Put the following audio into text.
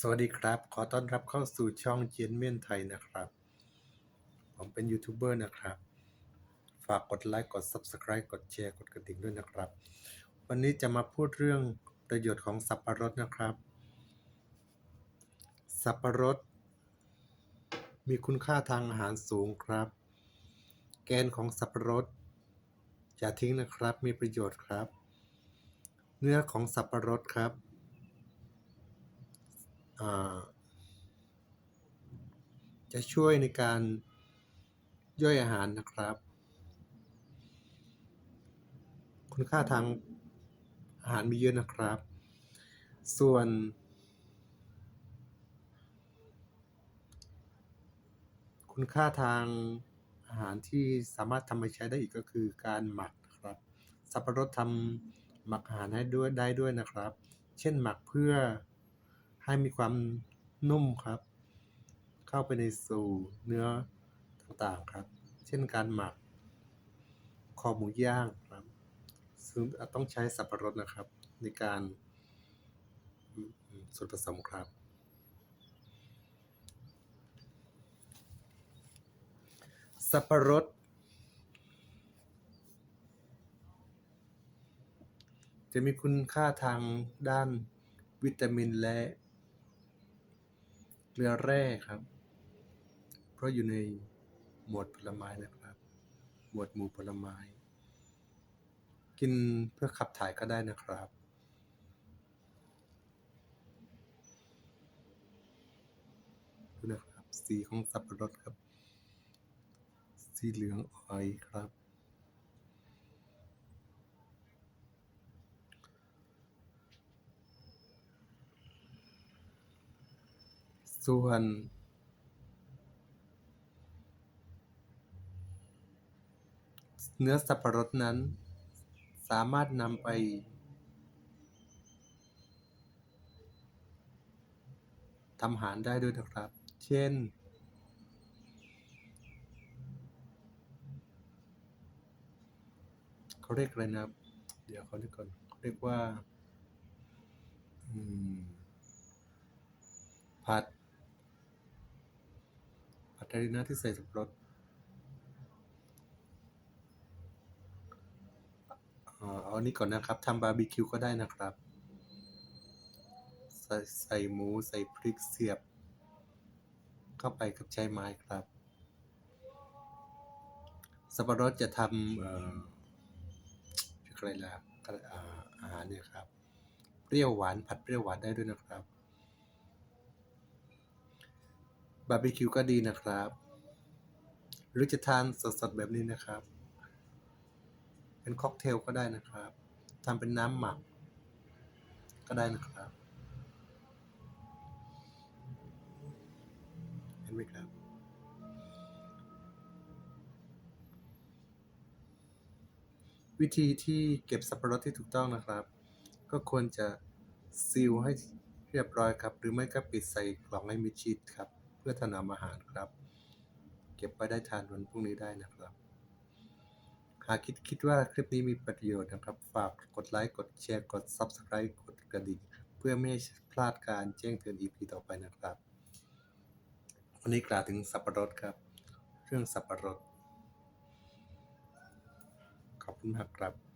สวัสดีครับ ขอต้อนรับเข้าสู่ช่องเจียนเมียนไทยนะครับ ผมเป็นยูทูบเบอร์นะครับ ฝากกดไลค์ กด Subscribe กดแชร์ กดกระดิ่งด้วยนะครับ วันนี้จะมาพูดเรื่องประโยชน์ของสับปะรดนะครับ สับปะรด มีคุณค่าทางอาหารสูงครับ แกนของสับปะรดอย่าทิ้งนะครับ มีประโยชน์ครับ เนื้อของสับปะรดครับ จะช่วยในการย่อยอาหารนะครับ คุณค่าทางอาหารมีเยอะนะครับ ส่วน คุณค่าทางอาหารที่สามารถทำไปใช้ได้อีกก็คือการหมักนะครับ สับปะรดทำหมักอาหารให้ด้วยได้ด้วยนะครับ เช่นหมักเพื่อ ให้มีความนุ่มครับ เข้าไปในสู่เนื้อต่างๆครับ เช่นการหมัก คอหมูย่างครับซึ่งต้องใช้สับปะรดนะครับ ในการส่วนผสมครับ สับปะรดจะมีคุณค่าทางด้านวิตามินและ เกลือแร่ครับ เพราะอยู่ในหมวดผลไม้นะครับ หมวดหมู่ผลไม้ กินเพื่อขับถ่ายก็ได้นะครับ ดูนะครับ สีของสับปะรดครับ สีเหลืองอ่อยครับ ส่วน เนื้อสับปะรดนั้น สามารถนำไป ทำอาหารได้ด้วยนะครับ เช่น เขาเรียกอะไรนะครับเดี๋ยวเขาเรียกก่อนเขาเรียกว่าผัด ผัดอะไรนะที่ใส่สับปะรดเอาอันนี้ก่อนนะครับทำบาร์บีคิวก็ได้นะครับ ใส่ใส่หมูใส่พริกเสียบ เข้าไปกับใช้ไม้ครับ สับปะรดจะทำเอ่ออะไรล่ะอาหารเนี่ยครับ เปรี้ยวหวานผัดเปรี้ยวหวานได้ด้วยนะครับ บาร์บีคิวก็ดีนะครับ หรือจะทานสดๆแบบนี้นะครับ เป็นค็อกเทลก็ได้นะครับทำเป็นน้ำหมัก ก็ได้นะครับ เห็นไหมครับวิธีที่เก็บสับปะรดที่ถูกต้องนะครับ ก็ควรจะซีลให้เรียบร้อยครับ หรือไม่ก็ปิดใส่กล่องให้มิดชิดครับ พื่อถนอมอาหารครับ เก็บไว้ได้ทานวันพรุ่งนี้ได้นะครับ หากคิดคิดว่าคลิปนี้มีประโยชน์นะครับ ฝากกดไลค์ กดแชร์ กด Subscribe กดกระดิ่ง เพื่อไม่ให้พลาดการแจ้งเตือน EP ต่อไปนะครับ วันนี้กล่าวถึงสับปะรดครับ เรื่องสับปะรด ขอบคุณมากครับ